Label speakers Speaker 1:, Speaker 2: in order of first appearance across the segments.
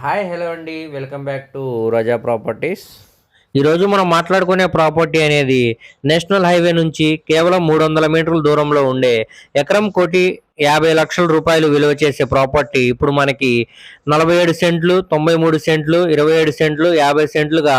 Speaker 1: Hi hello అండి. Welcome back to Raza properties. ఈరోజు మనం మాట్లాడుకునే ప్రాపర్టీ అనేది నేషనల్ హైవే నుంచి కేవలం మూడు వందల మీటర్ల దూరంలో ఉండే ఎకరం కోటి యాభై లక్షల రూపాయలు విలువ చేసే ప్రాపర్టీ ఇప్పుడు మనకి నలభై ఏడు సెంట్లు తొంభై మూడు సెంట్లు ఇరవై ఏడు సెంట్లు యాభై సెంట్లుగా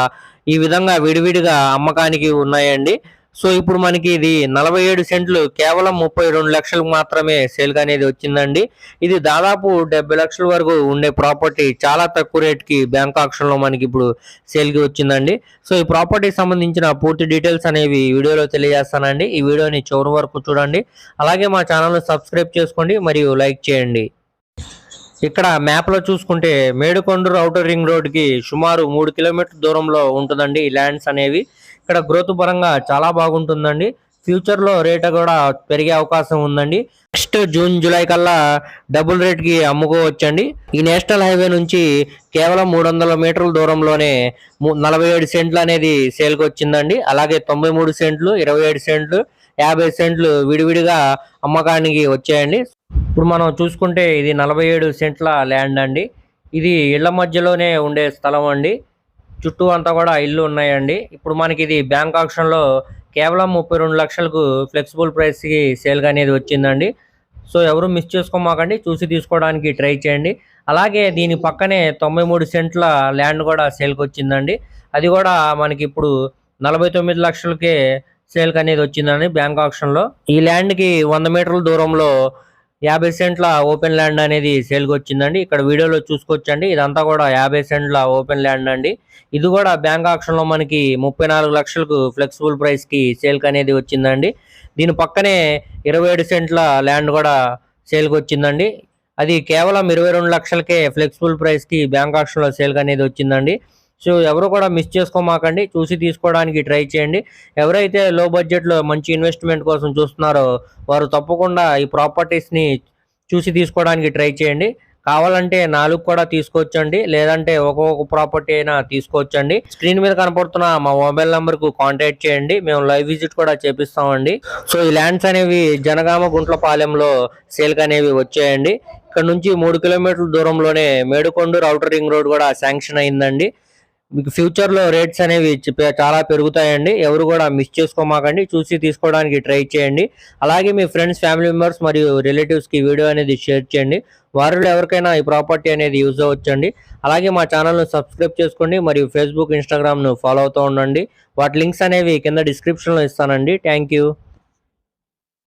Speaker 1: ఈ విధంగా విడివిడిగా అమ్మకానికి ఉన్నాయండి. సో ఇప్పుడు మనకి ఇది నలభై ఏడు సెంట్లు కేవలం ముప్పై రెండు లక్షలకు మాత్రమే సేల్ అనేది వచ్చిందండి. ఇది దాదాపు డెబ్బై లక్షల వరకు ఉండే ప్రాపర్టీ చాలా తక్కువ రేట్కి బ్యాంక్ ఆక్షన్లో మనకి ఇప్పుడు సేల్కి వచ్చిందండి. సో ఈ ప్రాపర్టీకి సంబంధించిన పూర్తి డీటెయిల్స్ అనేవి వీడియోలో తెలియజేస్తానండి. ఈ వీడియోని చివరి వరకు చూడండి. అలాగే మా ఛానల్ను సబ్స్క్రైబ్ చేసుకోండి మరియు లైక్ చేయండి. ఇక్కడ మ్యాప్లో చూసుకుంటే మేడుకొండూరు ఔటర్ రింగ్ రోడ్కి సుమారు మూడు కిలోమీటర్ దూరంలో ఉంటుందండి ఈ ల్యాండ్స్ అనేవి. ఇక్కడ గ్రోత్ పరంగా చాలా బాగుంటుందండి. ఫ్యూచర్లో రేట్ కూడా పెరిగే అవకాశం ఉందండి. నెక్స్ట్ జూన్ జూలై కల్లా డబుల్ రేట్కి అమ్ముకోవచ్చండి. ఈ నేషనల్ హైవే నుంచి కేవలం మూడు వందల మీటర్ల దూరంలోనే నలభై ఏడు సెంట్లు అనేది సేల్కి వచ్చిందండి. అలాగే తొంభై మూడు సెంట్లు ఇరవై ఏడు సెంట్లు యాభై సెంట్లు విడివిడిగా అమ్మకానికి వచ్చాయండి. ఇప్పుడు మనం చూసుకుంటే ఇది నలభై ఏడు సెంట్ల ల్యాండ్ అండి. ఇది ఇళ్ళ మధ్యలోనే ఉండే స్థలం అండి. చుట్టూ అంతా కూడా ఇల్లు ఉన్నాయండి. ఇప్పుడు మనకి ఇది బ్యాంక్ ఆప్షన్లో కేవలం ముప్పై రెండు లక్షలకు ఫ్లెక్సిబుల్ ప్రైస్కి సేల్గా అనేది వచ్చిందండి. సో ఎవరు మిస్ చేసుకోమాకండి చూసి తీసుకోవడానికి ట్రై చేయండి. అలాగే దీని పక్కనే తొంభై మూడు సెంట్ల ల్యాండ్ కూడా సేల్కి వచ్చిందండి. అది కూడా మనకి ఇప్పుడు నలభై తొమ్మిది లక్షలకే సేల్కి అనేది వచ్చిందండి బ్యాంక్ ఆప్షన్లో ఈ ల్యాండ్కి వంద మీటర్ల దూరంలో యాభై సెంట్ల ఓపెన్ ల్యాండ్ అనేది సేల్కి వచ్చిందండి. ఇక్కడ వీడియోలో చూసుకోవచ్చండి. ఇదంతా కూడా యాభై సెంట్ల ఓపెన్ ల్యాండ్ అండి. ఇది కూడా బ్యాంక్ ఆప్షన్లో మనకి ముప్పై నాలుగు లక్షలకు ఫ్లెక్సిబుల్ ప్రైస్కి సేల్కి సేల్ అనేది వచ్చిందండి. దీని పక్కనే ఇరవై ఏడు సెంట్ల ల్యాండ్ కూడా సేల్కి వచ్చిందండి. అది కేవలం ఇరవై రెండు లక్షలకే ఫ్లెక్సిబుల్ ప్రైస్కి బ్యాంక్ ఆప్షన్లో సేల్కి అనేది వచ్చిందండి. సో ఎవరు కూడా మిస్ చేసుకోమాకండి. చూసి తీసుకోవడానికి ట్రై చేయండి. ఎవరైతే లో బడ్జెట్లో మంచి ఇన్వెస్ట్మెంట్ కోసం చూస్తున్నారో వారు తప్పకుండా ఈ ప్రాపర్టీస్ని చూసి తీసుకోవడానికి ట్రై చేయండి. కావాలంటే నాలుగు కూడా తీసుకోవచ్చండి. లేదంటే ఒక్కొక్క ప్రాపర్టీ అయినా తీసుకోవచ్చండి. స్క్రీన్ మీద కనపడుతున్న మా మొబైల్ నంబర్కు కాంటాక్ట్ చేయండి. మేము లైవ్ విజిట్ కూడా చేపిస్తామండి. సో ఈ ల్యాండ్స్ అనేవి జనగామ గుంట్లపాలెంలో సేల్క్ అనేవి వచ్చాయండి. ఇక్కడ నుంచి మూడు కిలోమీటర్ల దూరంలోనే మేడుకొండూరు అవుటర్ రింగ్ రోడ్ కూడా శాంక్షన్ అయిందండి. మీకు ఫ్యూచర్లో రేట్స్ అనేవి చాలా పెరుగుతాయండి. ఎవరు కూడా మిస్ చేసుకోమాకండి. చూసి తీసుకోవడానికి ట్రై చేయండి. అలాగే మీ ఫ్రెండ్స్ ఫ్యామిలీ మెంబర్స్ మరియు రిలేటివ్స్కి వీడియో అనేది షేర్ చేయండి. వారిలో ఎవరికైనా ఈ ప్రాపర్టీ అనేది యూజ్ అవ్వచ్చండి. అలాగే మా ఛానల్ను సబ్స్క్రైబ్ చేసుకోండి. మరియు ఫేస్బుక్ ఇన్స్టాగ్రామ్ను ఫాలో అవుతూ ఉండండి. వాటి లింక్స్ అనేవి కింద డిస్క్రిప్షన్లో ఇస్తానండి. Thank you